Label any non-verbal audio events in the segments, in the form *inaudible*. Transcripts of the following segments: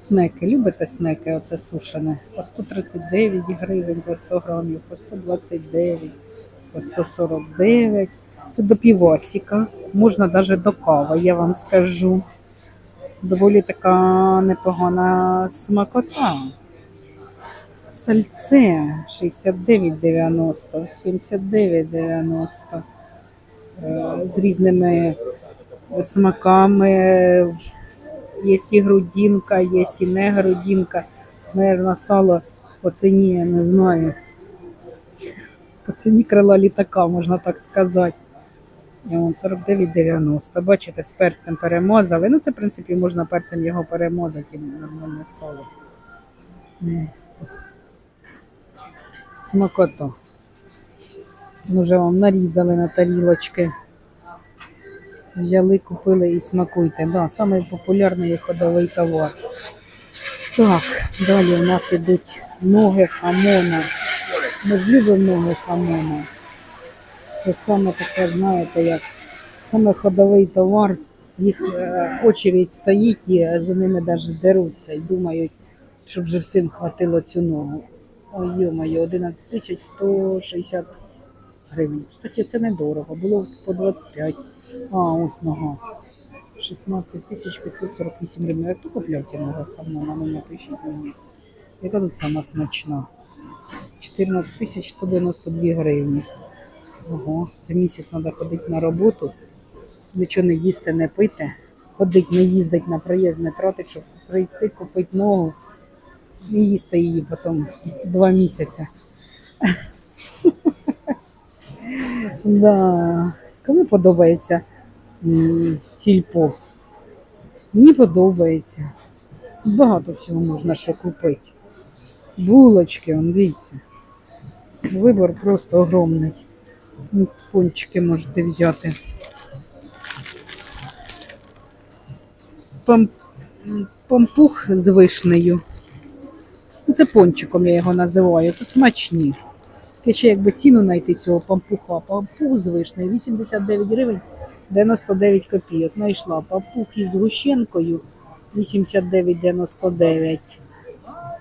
Снеки. Любите снеки? Оце сушене. По 139 гривень за 100 грамів, по 129, по 149. Це до півасіка. Можна навіть до кави, я вам скажу. Доволі така непогана смакота. Сальце 69,90, 79,90. Е, З різними смаками. Є і грудинка, є і не грудинка. Наверно, сало по ціні, я не знаю. По ціні крила літака, можна так сказати. І он 49,90. Бачите, з перцем перемазали. Ну, це, в принципі, можна перцем його перемазати нормальне сало. Ну, вже вам нарізали на тарілочки. Взяли, купили і смакуйте. Да, самий популярний ходовий товар. Так, далі у нас ідуть ноги хамона. Любимо ноги хамона. Це саме таке, знаєте, як саме ходовий товар. Їх е, очередь стоїть і за ними навіть деруться і думають, щоб вже всім хватило цю ногу. Ой, йо-моє, 11 тисяч 160 гривень. Кстати, це недорого, було по 25. А, ось нога. 16 548 гривень. А хто купляв ці ноги? Ну, напишіть мені. Яка тут сама смачна? 14 192 гривні. Ого, це місяць треба ходити на роботу, нічого не їсти, не пити, ходить, не їздить на проїзд, не тратить, щоб прийти, купити ногу і їсти її потім два місяці. *laughs* Кому подобається сільпо? Мені подобається. Багато всього можна ще купити. Булочки, он, дивіться. Вибор просто огромний. Пончики можете взяти. Пам... Пампух з вишнею. Це пончиком я його називаю. Це смачні. Таке ще якби ціну знайти цього пампуха. Пампух з вишнею 89 гривень 99 копійок. Знайшла пампух із гущенкою 89,99.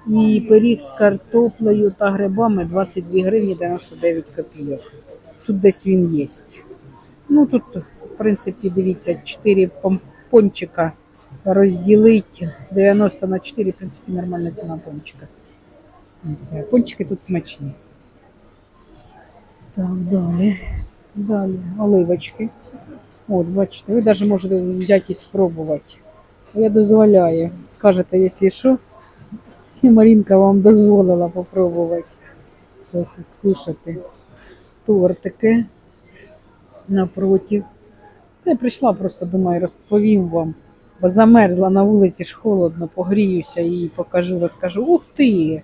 І пиріг з картоплею та грибами 22 гривні 99 копійок. Тут десь він є. Ну тут, в принципі, дивіться, 4 пончика розділити 90 на 4, в принципі, нормальна ціна пончика. Пончики тут смачні. Так, далі. Далі. Оливочки. От, бачите, ви навіть можете взяти і спробувати. Я дозволяю. Скажете, якщо що, і Марінка вам дозволила попробувати це все скушати. Тортики напротив. Це я прийшла, просто думаю, розповім вам. Бо замерзла на вулиці ж холодно, погріюся і покажу, розкажу. Ух ти!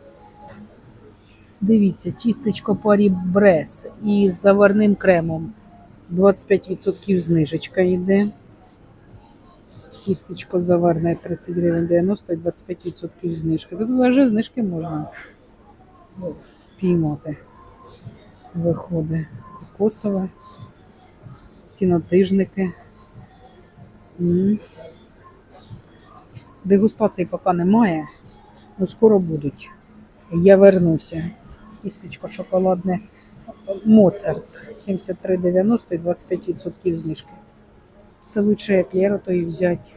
Дивіться, тістечко парі брес із заварним кремом. 25% знижечка йде. Тістечко заварне 30 гривень 90 і 25% знижки. Тут навіть знижки можна піймати. Виходить кокосове, тінотижники. Дегустації поки немає, але скоро будуть. Я вернуся. Тістечко шоколадне Моцарт 73,90 і 25% знижки. Та лучше еклеру то і взяти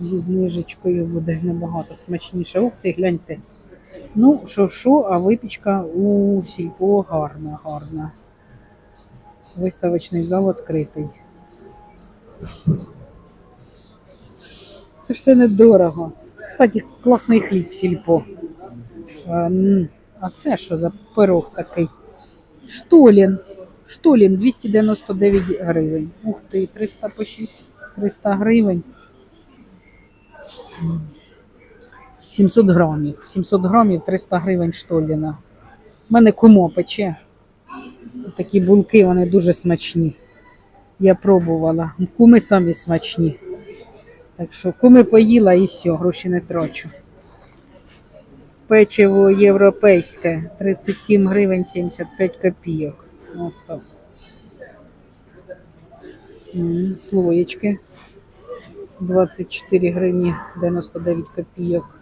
зі знижечкою буде набагато смачніше. Ух ти, гляньте. Ну, що, що, а випічка у сільпо гарна, гарна. Виставочний зал відкритий. Це все недорого. Кстати, класний хліб в сільпо. А, це що за пирог такий? Штолін. Штолін 299 гривень. Ух ти, 300 по 6, 300 гривень. 700 грамів. 700 грамів 300 гривень штоліна. У мене кумо пече. Такі булки, вони дуже смачні. Я пробувала. Куми самі смачні. Так що куми поїла і все, гроші не трачу. Печиво європейське 37 гривень 75 копійок. От. Слоєчки 24 гривні 99 копійок.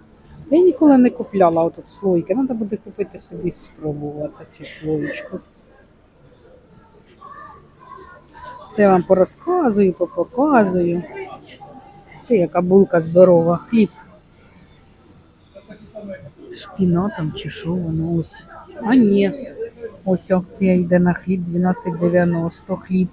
Я ніколи не купляла отут слойки. Треба буде купити собі спробувати цю слоєчку. Це вам порозказую, попоказую. Ти яка булка здорова. Хліб. Шпінатом чи що воно ось. А ні. Ось акція йде на хліб 12,90 хліб.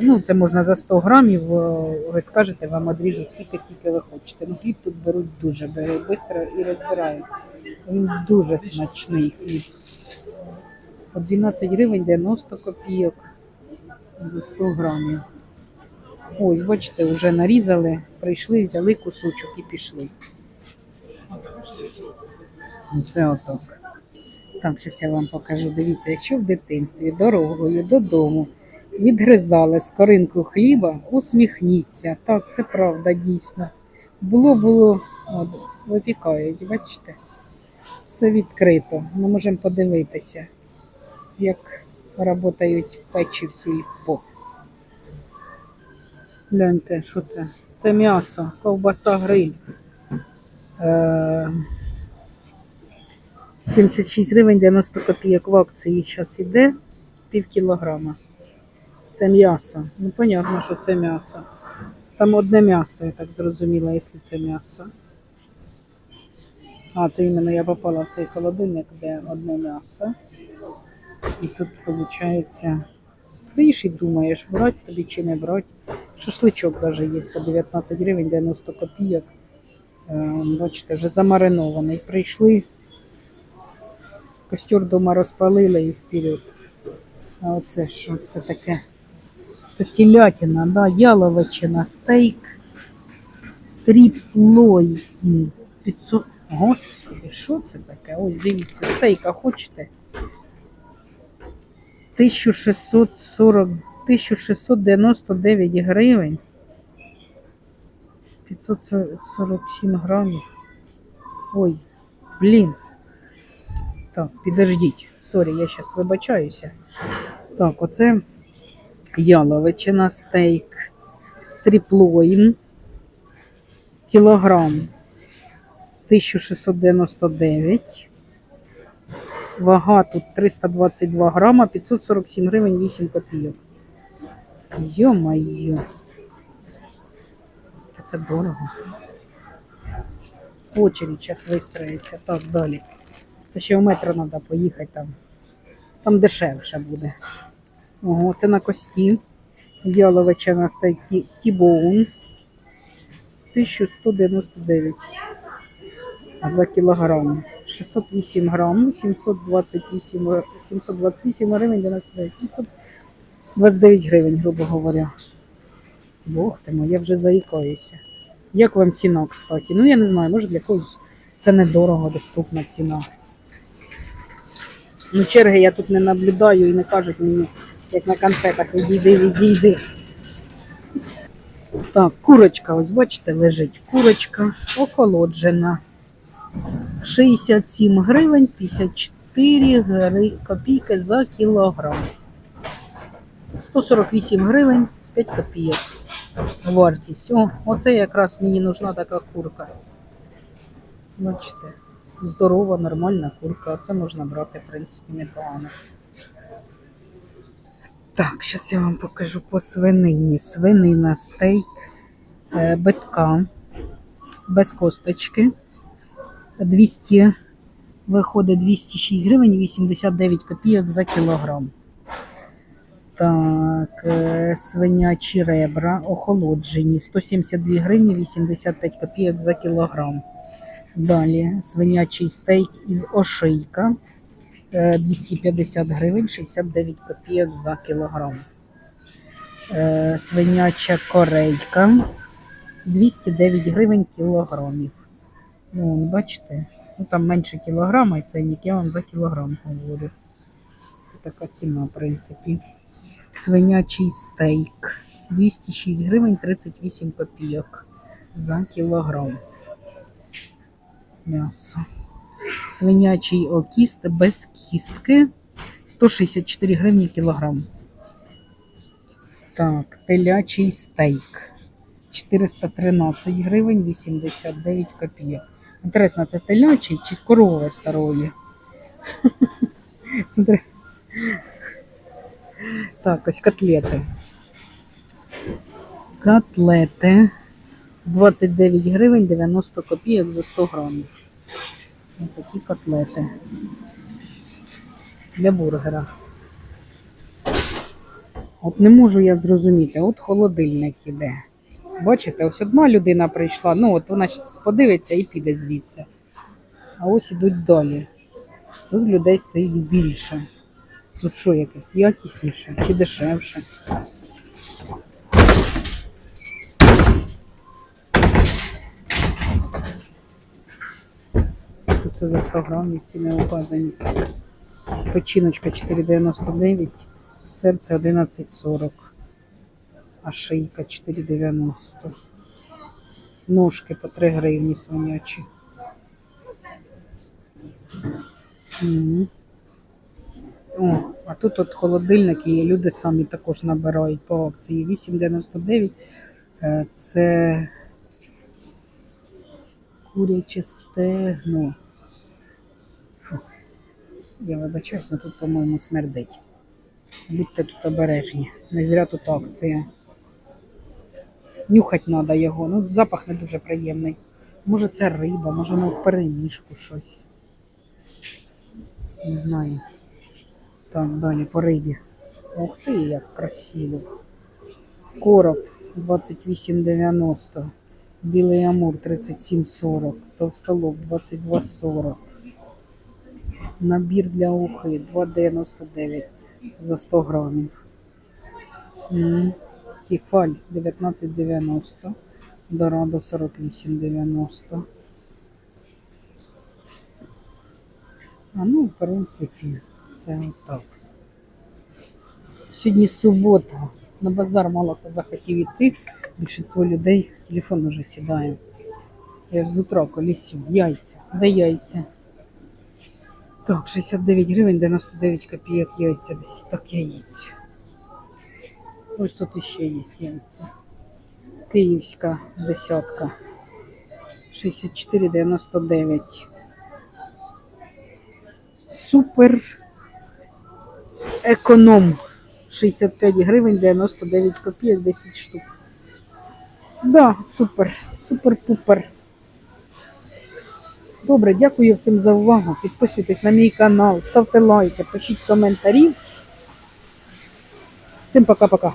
Ну, це можна за 100 грамів, е, ви скажете, вам одріжуть скільки, скільки ви хочете. Ну, хліб тут беруть дуже, беруть швидко і розбирають. Він дуже смачний хліб. По 12 гривень 90 копійок за 100 грамів. Ось, бачите, вже нарізали, прийшли, взяли кусочок і пішли. Це отак. Так, зараз я вам покажу. Дивіться, якщо в дитинстві дорогою додому відгризали скоринку хліба, усміхніться. Так, це правда, дійсно. Було, було, от, випікають, бачите? Все відкрито. Ми можемо подивитися, як працюють печі в сільпо. Гляньте, що це? Це м'ясо, ковбаса гриль. Е, 76 гривень 90 копійок в акції зараз іде пів кілограма. Це м'ясо. Ну, понятно, що це м'ясо. Там одне м'ясо, я так зрозуміла, якщо це м'ясо. А, це іменно я попала в цей холодильник, де одне м'ясо. І тут, виходить, стоїш і думаєш, брати тобі чи не брати. Шашличок навіть є по 19 гривень 90 копійок. Е, Бачите, вже замаринований. Прийшли, костер вдома розпалили і вперед. А оце що це таке? Це телятина, да, яловичина, стейк, стріплой. 500. Господи, що це таке? Ось дивіться, стейка хочете? 1640, 1699 гривень. 547 грамів. Ой, блін. Так, підождіть. Сорі, я зараз вибачаюся. Так, оце яловичина, стейк, стріплоїн, кілограм 1699. Вага тут 322 грама, 547 гривень 8 копійок. Та Це дорого. Очередь зараз вистроїться. Так, далі. Це ще в метро треба поїхати там. Там дешевше буде. Ого, це на кості. Яловичина стейк ті- Тібоун. 1199 за кілограм. 608 грам, 728, 728 гривень 99, 729 гривень, грубо говоря. Бог ти мой, я вже заїкаюся. Як вам ціна, кстати? Ну, я не знаю, може для когось це недорого доступна ціна. Ну, черги я тут не наблюдаю і не кажуть мені, як на конфетах, відійди, відійди. Так, курочка, ось бачите, лежить курочка охолоджена. 67 гривень 54 гри... копійки за кілограм. 148 гривень 5 копійок. Вартість. О, оце якраз мені нужна така курка. Бачите, здорова, нормальна курка. Це можна брати, в принципі, непогано. Так, зараз я вам покажу по свинині. Свинина, стейк, е, битка без косточки. 200, виходить 206 гривень 89 копійок за кілограм. Так, е, свинячі ребра охолоджені 172 гривні 85 копійок за кілограм. Далі свинячий стейк із ошийка е, 250 гривень 69 копійок за кілограм. Е, Свиняча корейка 209 гривень кілограмів. Ну, бачите, ну там менше кілограма і цейник, я вам за кілограм говорю. Це така ціна, в принципі. Свинячий стейк 206 гривень 38 копійок за кілограм. М'ясо. Свинячий окіст без кістки 164 гривні кілограм. Так, телячий стейк 413 гривень 89 копійок. Інтересно, це телячий чи корове старої? *laughs* Смотри. Так, ось котлети. Котлети. 29 гривень 90 копійок за 100 грамів. Ось такі котлети. Для бургера. От не можу я зрозуміти, от холодильник іде. Бачите, ось одна людина прийшла, ну от вона подивиться і піде звідси. А ось ідуть далі. Тут людей стоїть більше. Тут що якесь якісніше чи дешевше? Це за 100 грамів ціни указані. Печіночка 4,99, серце 11,40, а шийка 4,90. Ножки по 3 гривні свинячі. О, а тут от холодильник і люди самі також набирають по акції 8,99. Е, Це куряче стегно. Я вибачаюсь, але тут, по-моєму, смердить. Будьте тут обережні. Не зря тут акція. Нюхать треба його. Ну, запах не дуже приємний. Може це риба, може воно в перемішку щось. Не знаю. Так, далі по рибі. Ух ти, як красиво. Короб 28,90. Білий амур 37,40. Товстолоб 22,40. Набір для ухи 2,99 за 100 грамів. Тіфаль 19,90. Дорадо 48,90. А ну, в принципі, це отак. Сьогодні субота. На базар мало хто захотів іти. Більшість людей телефон уже сідає. Я ж з утра колісю. Яйця. Де яйця? Так, 69 гривень, 99 копійок яйця. Так яєць. Ось тут іще є яйця. Київська десятка. 64,99. Супер економ. 65 гривень 99 копійок, 10 штук. Да, супер, супер-пупер. Добре, дякую всім за увагу. Підписуйтесь на мій канал, ставте лайки, пишіть коментарі. Всім пока-пока.